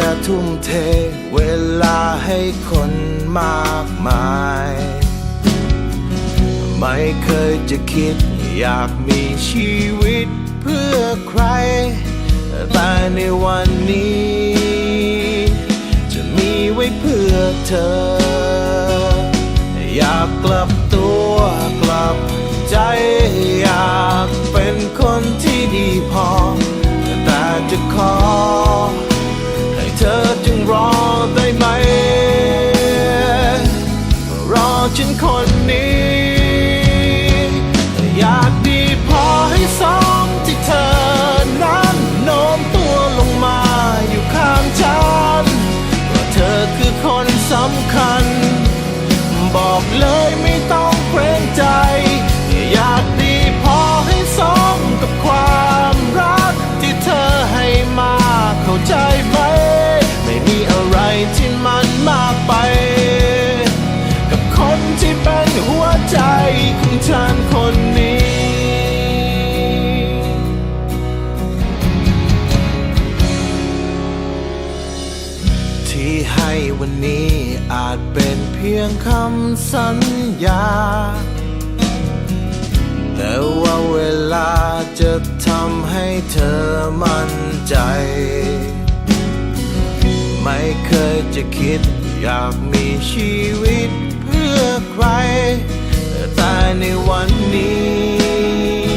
แต่ทุ่มเทเวลาให้คนมากมาย ไม่เคยจะคิดอยากมีชีวิตเพื่อใคร แต่ในวันนี้ จะมีไว้เพื่อเธอ อยากกลับตัวกลับใจอยากเป็นคนที่ดีพอ แต่จะขอ บอกเลยไม่ต้องเกรงใจ อยากดีพอให้สมกับความรัก ที่เธอให้มาเข้าใจไหม ไม่มีอะไรที่มันมากไป กับคนที่เป็นหัวใจของฉันคนนี้ ที่ให้วันนี้อาจเป็นเพียงคำสัญญา แต่ว่าเวลาจะทำให้เธอมั่นใจ ไม่เคยจะคิดอยากมีชีวิตเพื่อใคร แต่ในวันนี้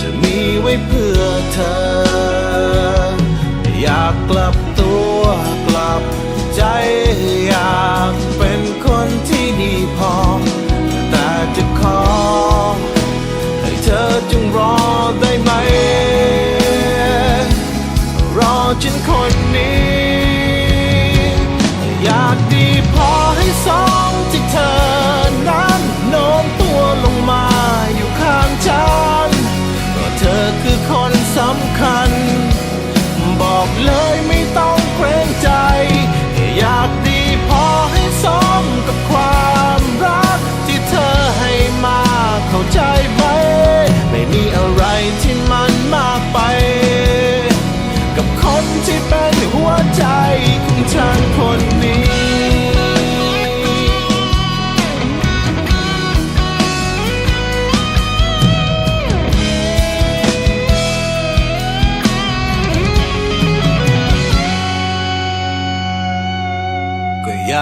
จะมีไว้เพื่อเธอ อยากกลับ ฉันคนนี้ อยากดีพอให้สองที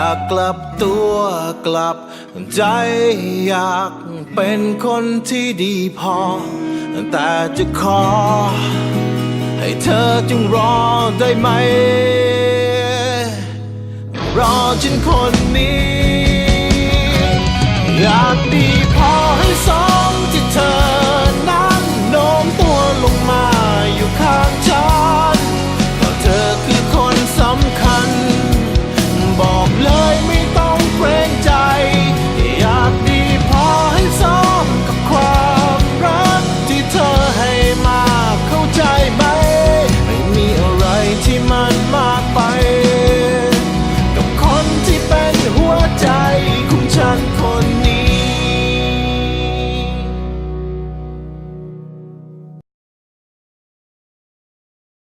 ากกลับตัวกลับใจอยากเป็นคนที่ดีพอ แต่จะขอ ให้เธอจงรอได้ไหม รอฉันคนนี้